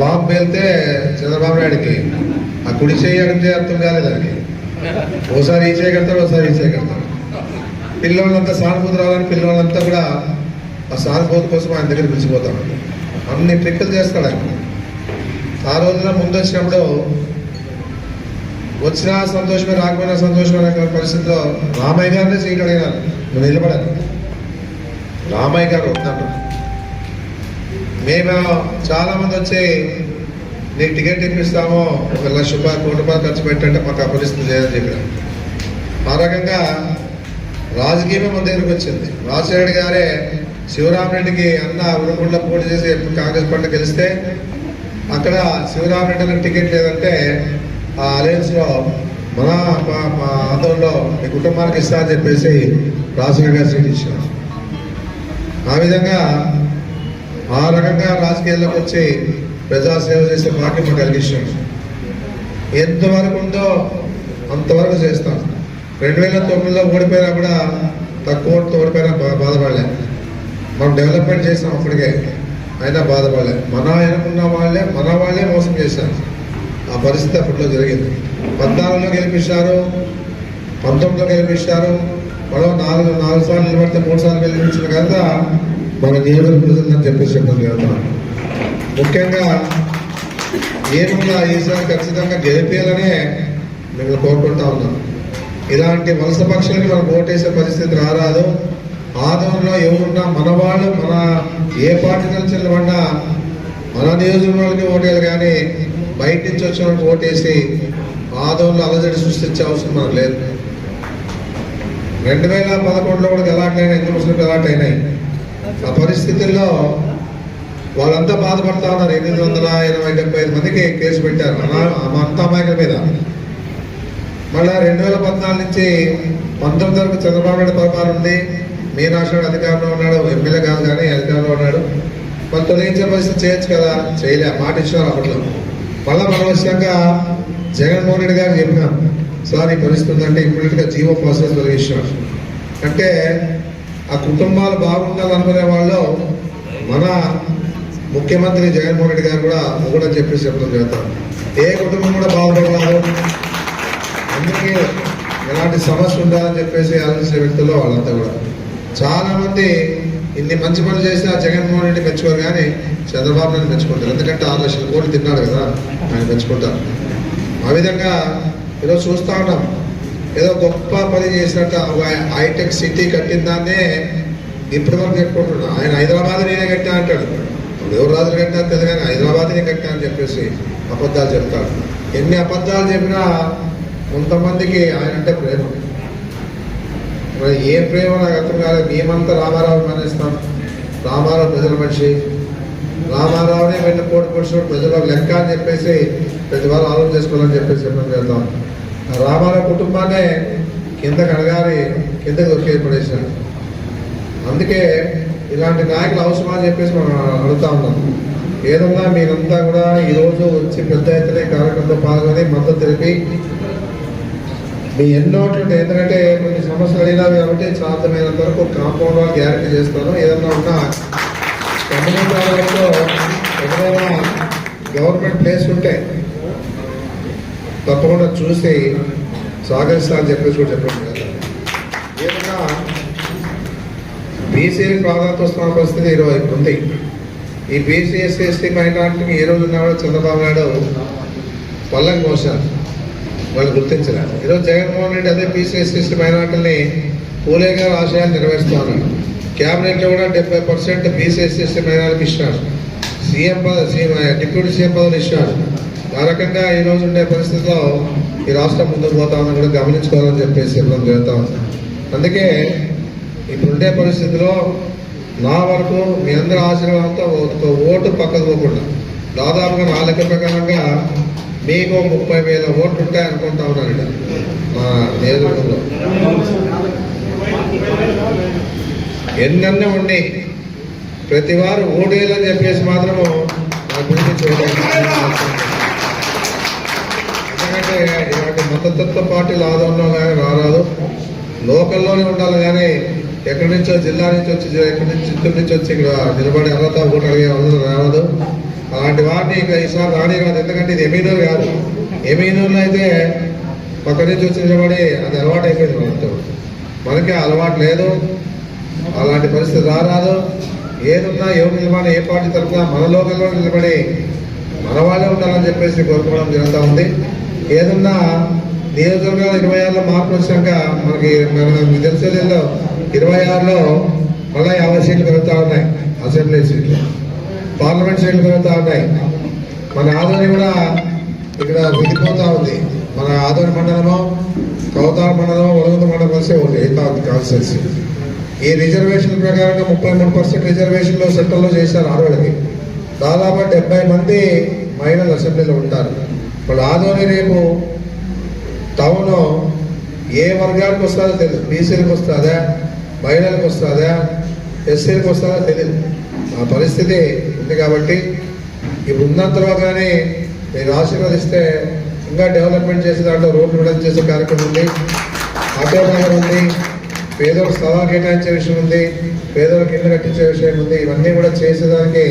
Bomb పేలితే Chandrababu నాయుడికి. ఆ కుడి చేయడంటే అర్థం కాలేదు దానికి. ఓసారి ఈ చేయగలుగుతాడు ఓసారి ఈ చేయగలుగుతాడు పిల్లలంతా సానుభూతి రావాలని పిల్లలంతా కూడా ఆ సానుభూతి కోసం ఆయన దగ్గర పిలిచిపోతాడు అన్ని ట్రిక్కులు చేస్తాడు ఆయన. ఆ రోజున ముందు వచ్చినప్పుడు వచ్చినా సంతోషమే రాకపోయినా సంతోషమే అనే పరిస్థితిలో రామయ్య గారినే చేయగలిగినారు నిలబడారు నిలబడాలి. రామయ్య గారు వద్దన్నారు మేము చాలామంది వచ్చి నీకు టికెట్ ఇప్పిస్తాము ఒక లక్ష రూపాయలు కోటి రూపాయలు ఖర్చు పెట్టంటే మాకు ఆ పరిస్థితి లేదని చెప్పారు ఆ రకంగా రాజకీయమే మన దగ్గరకు వచ్చింది. రాజశేఖర్ గారే శివరామరెడ్డికి అన్న ఉరుకుండ్ల పోటీ చేసి కాంగ్రెస్ పార్టీ గెలిస్తే అక్కడ శివరామరెడ్డికి టికెట్ లేదంటే ఆ అలయన్స్లో మన మా- మా ఆందోళనలో మీ కుటుంబానికి ఇస్తా అని చెప్పేసి రాజశేఖర్ గారు సీట్ ఇచ్చారు. ఆ విధంగా ఆ రకంగా రాజకీయాల్లోకి వచ్చి ప్రజాసేవ చేసే భాగ్యం మాకు కలిగించాం ఎంతవరకు ఉందో అంతవరకు చేస్తాం. రెండు వేల తొమ్మిదిలో ఓడిపోయినా కూడా తక్కువ ఓడిపోయినా బా బాధపడలే. మనం డెవలప్మెంట్ చేసాం అప్పటికే అయినా బాధపడలే. మన అనుకున్న వాళ్ళే మన వాళ్ళే మోసం చేశారు. ఆ పరిస్థితి అప్పట్లో జరిగింది. పద్నాలుగులో గెలిపించారు పంతొమ్మిదిలో గెలిపించారు మరో నాలుగు నాలుగు సార్లు నిలబడితే మూడు సార్లు గెలిపించిన కదా మన నియోజకవర్గం ప్రజలని చెప్పేసి చెప్పడం జరుగుతున్నాం ముఖ్యంగా ఏమన్నా ఈసారి ఖచ్చితంగా గెలిపేయాలనే మిమ్మల్ని కోరుకుంటా ఉన్నాం. ఇలాంటి వలస పక్షులకి మనం ఓటేసే పరిస్థితి రారాదు. ఆదరణలో ఎవరున్నా మన వాళ్ళు మన ఏ పార్టీ నుంచి నిలబడినా మన నియోజకవర్గానికి ఓటేది కానీ బయట నుంచి వచ్చిన ఓటేసి ఆదరణలో అలజడి సృష్టించే అవసరం మనకు లేదు. రెండు వేల పదకొండులో కూడా గలాట్ అయినాయి? హిందూ ముస్లింలు గలాట్ అయినాయి? ఆ పరిస్థితుల్లో వాళ్ళంతా బాధపడతా ఉన్నారు. ఎనిమిది వందల ఇరవై డెబ్బై ఐదు మందికి కేసు పెట్టారు. అలా అంతా అమాయకుల మీద. మళ్ళా రెండు వేల పద్నాలుగు నుంచి పంతొమ్మిది వరకు చంద్రబాబు నాయుడు పరిపాలన ఉంది. మీనాక్షి అధికారంలో ఉన్నాడు. ఎమ్మెల్యే కాదు కానీ అధికారంలో ఉన్నాడు. మరి తొలగించే పరిస్థితి చేయొచ్చు కదా? చేయలే. మాట ఇచ్చినారు అప్పట్లో. మళ్ళీ మనం వచ్చాక జగన్మోహన్ రెడ్డి గారు చెప్పినాం. సార్ ఈ పరిస్థితి ఉందంటే ఇమ్మీడియట్ జీవో ప్రాసెస్ తొలగించినారు అంటే ఆ కుటుంబాలు బాగుండాలనుకునే వాళ్ళు మన ముఖ్యమంత్రి జగన్మోహన్ రెడ్డి గారు కూడా కూడా చెప్పేసి చెప్పడం చేస్తాం ఏ కుటుంబం కూడా బాగుపడరాదు అందుకే ఎలాంటి సమస్య ఉండాలని చెప్పేసి ఆలోచించే వ్యక్తుల్లో వాళ్ళంతా కూడా. చాలామంది ఇన్ని మంచి పనులు చేసినా జగన్మోహన్ రెడ్డి మెచ్చుకోరు కానీ చంద్రబాబు నాయుడు మెచ్చుకుంటారు. ఎందుకంటే ఆరు లక్షల కోట్లు తిన్నాడు కదా ఆయన మెచ్చుకుంటారు. ఆ విధంగా ఈరోజు చూస్తూ ఉన్నాం. ఏదో గొప్ప పని చేసినట్టు హైటెక్ సిటీ కట్టిన దాన్నే ఇప్పటి వరకు చెప్పుకుంటున్నాడు ఆయన హైదరాబాద్ నేనే కట్టా అంటాడు. ఎవరు రాజులు కట్టినా తెలియదు కానీ హైదరాబాద్ నేను కట్టా అని చెప్పేసి అబద్ధాలు చెప్తాడు. ఎన్ని అబద్ధాలు చెప్పినా కొంతమందికి ఆయన అంటే ప్రేమ. మరి ఏ ప్రేమ నాకు అర్థం కాలేదు. మేమంతా రామారావు మానేస్తాం. రామారావు ప్రజల మనిషి. రామారావునే వెంట కోటి పురుషుడు ప్రజల లెక్క అని చెప్పేసి ప్రతి వారు ఆలోచన చేసుకోవాలని చెప్పేసి చెప్పడం చేద్దాం రామాల రామారావు కుటుంబాన్నే కిందకి అడగాలి కిందకి దొరికే పడేసాడు అందుకే ఇలాంటి నాయకులు అవసరమా అని చెప్పేసి మనం అడుగుతా ఉన్నాం. ఏదన్నా మీరంతా కూడా ఈరోజు వచ్చి పెద్ద ఎత్తున ఈ కార్యక్రమంలో పాల్గొని మద్దతు తెలిపి మీ ఎన్నో ఎందుకంటే కొన్ని సమస్యలు అడిగినా కాబట్టి సాధ్యమైనంత వరకు కాంపౌండ్ వాళ్ళు గ్యారంటీ చేస్తాను ఏదన్నా ఉన్నా కమ్యూనిటీ వాళ్ళతో ఎక్కడైనా గవర్నమెంట్ ప్లేస్ ఉంటే తప్పకుండా చూసి సహకరిస్తా అని చెప్పేసి కూడా చెప్పడం. కదా ఏదన్నా బీసీలకు ప్రాధాన్యత వస్తున్న పరిస్థితి ఈరోజు ఉంది. ఈ బీసీ ఎస్సీ ఎస్టీ మైనార్టీకి ఏ రోజు ఉన్నాడో చంద్రబాబు నాయుడు పల్లం మోసారు వాళ్ళు గుర్తించలేదు. ఈరోజు జగన్మోహన్ రెడ్డి అదే బీసీ ఎస్సీ ఎస్టీ మైనార్టీని పూలే గారు ఆశయాలు నెరవేరుస్తా ఉన్నాడు క్యాబినెట్లో కూడా డెబ్బై పర్సెంట్ బీసీ ఎస్సీ ఎస్టీ మైనార్టీకి ఇచ్చినారు. సీఎం పద సీఎం డిప్యూటీ సీఎం పదవులు ఇచ్చినారు. ఆ రకంగా ఈ రోజు ఉండే పరిస్థితిలో ఈ రాష్ట్రం ముందుకు పోతామని కూడా గమనించుకోవాలని చెప్పేసి మనం జరుగుతా ఉంది. అందుకే ఇప్పుడుండే పరిస్థితిలో నా వరకు మీ అందరి ఆశీర్వాదంతో ఒక ఓటు పక్కకు పోకుండా దాదాపుగా నా లెక్క ప్రకారంగా మీకు ముప్పై వేల ఓట్లు ఉంటాయి అనుకుంటా ఉన్నాను ఇక్కడ మా నియోజకవర్గంలో. ఎన్నన్నీ ఉండి ప్రతి వారు ఓటేయాలని చెప్పేసి మాత్రము నా గురించి చూడండి ప్రభుత్వ మతతత్వ పార్టీలు కానీ రారాదు. లోకల్లోనే ఉండాలి కానీ ఎక్కడి నుంచో జిల్లా నుంచి వచ్చి ఎక్కడి నుంచి చిత్తూరు నుంచి వచ్చి ఇక్కడ నిలబడి అర్హత ఓటు అడిగే అవసరం అలాంటి వారిని ఇక ఈసారి రాని కాదు ఎందుకంటే ఇది ఎమీనూరు కాదు. ఎమీనూరులో అయితే పక్క నుంచి వచ్చి నిలబడి అది అలవాటు అయిపోయింది మనతో మనకి అలవాటు లేదు. అలాంటి పరిస్థితి రారాదు. ఏదున్నా ఎవరు నిలబడి ఏ పార్టీ తరఫున మన లోకల్లో నిలబడి మన వాళ్ళే ఉండాలని చెప్పేసి కోరుకోవడం జరుగుతూ ఉంది. ఏదన్నా నియోజకవర్గాలు ఇరవై ఆరులో మార్పు వచ్చాక మనకి మనకు తెలిసేదేదో ఇరవై ఆరులో మళ్ళీ యాభై సీట్లు పెరుగుతూ ఉన్నాయి అసెంబ్లీ సీట్లు. పార్లమెంట్ సీట్లు పెరుగుతూ ఉన్నాయి. మన ఆదరణ కూడా ఇక్కడ విడిపోతా ఉంది. మన ఆదరణ మండలము కౌతాల మండలం ఒడగొంద మండలం కలిసే ఉంది కాన్స్టిట్యూన్సీ. ఈ రిజర్వేషన్ ప్రకారంగా ముప్పై మూడు పర్సెంట్ రిజర్వేషన్లో సెంట్రల్లో చేశారు ఆడవాళ్ళకి. దాదాపు డెబ్బై మంది మహిళలు అసెంబ్లీలో ఉంటారు. వాళ్ళు ఆదోని రేపు టౌన్ ఏ వర్గానికి వస్తుందో తెలియదు బీసీలకు వస్తుందా? మహిళలకు వస్తుందా? ఎస్సీలకు వస్తుందా తెలియదు ఆ పరిస్థితి ఉంది కాబట్టి ఇప్పుడు ఉన్నంతలో కానీ మీరు ఆశీర్వదిస్తే ఇంకా డెవలప్మెంట్ చేసే దాంట్లో రోడ్లు విడుదల చేసే కార్యక్రమం ఉంది. ఆటో ఉంది. పేదలకు స్థలాలు కేటాయించే విషయం ఉంది. పేదలకు ఇల్లు కట్టించే విషయం ఉంది. ఇవన్నీ కూడా చేసేదానికి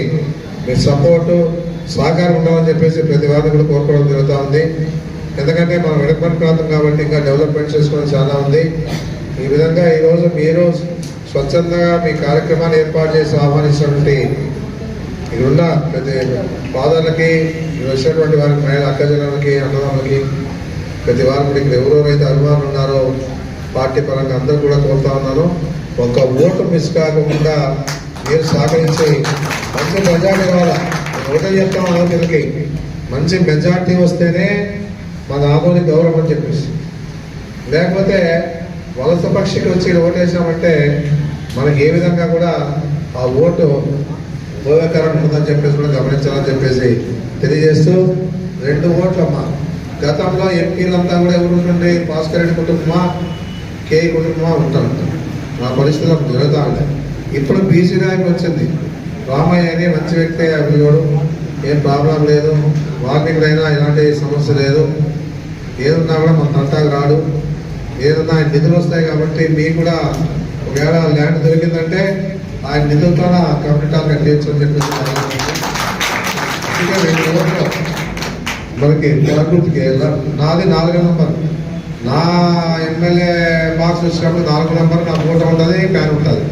మీరు సపోర్టు సహకారం ఉండాలని చెప్పేసి ప్రతి వారిని కూడా కోరుకోవడం జరుగుతూ ఉంది. ఎందుకంటే మనం వెనుకబడి ప్రాంతం కాబట్టి ఇంకా డెవలప్మెంట్ చేసుకోవడం చాలా ఉంది. ఈ విధంగా ఈరోజు మీరు స్వచ్ఛందంగా మీ కార్యక్రమాన్ని ఏర్పాటు చేసి ఆహ్వానిస్తున్నటువంటి ఇక్కడున్న ప్రతి ఫాదర్లకి వచ్చినటువంటి వారికి మహిళ అక్కజనులకి అన్నదమ్ములకి ప్రతి వారు కూడా ఇక్కడ ఎవరెవరైతే అభిమానులు ఉన్నారో పార్టీ పరంగా అందరూ కూడా కోరుతా ఉన్నాను. ఒక ఓటు మిస్ కాకుండా మీరు సహకరించి మంచి మెజార్టీ కావాలా ఒకటే చెప్తాం ఆలోచనకి మంచి మెజార్టీ వస్తేనే మన ఆదోని గౌరవం అని చెప్పేసి. లేకపోతే వలస పక్షికి వచ్చి ఓటేసామంటే మనకి ఏ విధంగా కూడా ఆ ఓటు ఉపయోగకరం ఉంటుందని చెప్పేసి కూడా గమనించాలని చెప్పేసి తెలియజేస్తూ రెండు ఓట్లమ్మా. గతంలో ఎంపీలంతా కూడా ఎవరు ఉంటుండే? భాస్కర్ రెడ్డి కుటుంబమా? కే కుటుంబమా? ఉంటారు. మా పరిస్థితులు అప్పుడు జరుగుతూ ఉంటాయి ఇప్పుడు బీసీ నాయకులు వచ్చింది. రామయ్య అని మంచి వ్యక్తి అభియోడు ఏం ప్రాబ్లం లేదు. వాల్మీకులైనా ఎలాంటి సమస్య లేదు. ఏదున్నా కూడా మన తంటాకు రాడు ఏదన్నా ఆయన నిధులు వస్తాయి కాబట్టి మీకు కూడా ఒకవేళ ల్యాండ్ దొరికిందంటే ఆయన నిధులతో కంప్యూటర్ కట్టేయచ్చు అని చెప్పేసి మనకి తెలగుర్తికి నాది నాలుగో నంబర్. నా ఎమ్మెల్యే బాక్స్ వచ్చినప్పుడు నాలుగో నంబర్ నా ఫోటో ఉంటుంది ఫ్యాన్ ఉంటుంది.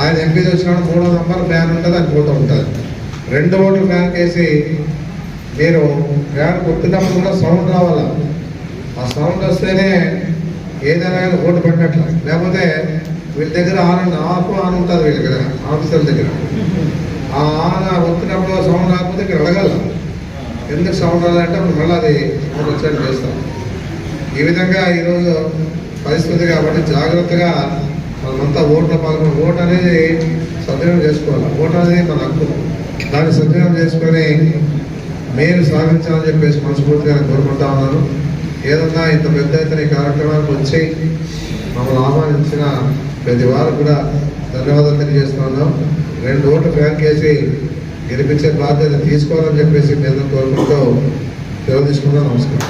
ఆయన ఎంపీ వచ్చినప్పుడు మూడో నంబర్ ఫ్యాన్ ఉంటుంది ఆయన ఫోటో ఉంటుంది. రెండు ఓట్లు ఫ్యాన్ వేసి మీరు ఫ్యాన్ కొట్టినప్పుడు కూడా సౌండ్ రావాలా? ఆ సౌండ్ వస్తేనే ఏదైనా ఓటు పడినట్లు. లేకపోతే వీళ్ళ దగ్గర ఆన్ ఆఫ్ ఆన్ ఉంటుంది వీళ్ళ దగ్గర ఆఫీసర్ల దగ్గర. ఆ ఆన్ వచ్చినప్పుడు సౌండ్ రాకపోతే ఇక్కడ అడగాల. ఎందుకు సౌండ్ రాదంటే అప్పుడు మళ్ళీ అది సౌండ్ వచ్చేట్టు చేస్తాం. ఈ విధంగా ఈరోజు పరిస్థితి కాబట్టి జాగ్రత్తగా మనమంతా ఓట్లో పాల్గొని ఓటు అనేది సద్వినియోగం చేసుకోవాలి. ఓటు అనేది మన హక్కు. దాన్ని సద్వినియోగం చేసుకొని మేలు సాధించాలని చెప్పేసి మనస్ఫూర్తిగా కోరుకుంటా ఉన్నాను. ఏదన్నా ఇంత పెద్ద ఎత్తున ఈ కార్యక్రమానికి వచ్చి మమ్మల్ని ఆహ్వానించిన ప్రతి వారు కూడా ధన్యవాదాలు తెలియజేస్తున్నాం రెండు ఓట్లు ఫ్యాన్ చేసి గెలిపించే బాధ్యత తీసుకోవాలని చెప్పేసి మేము కోరుకుంటూ సెలవు తీసుకుంటాం నమస్కారం.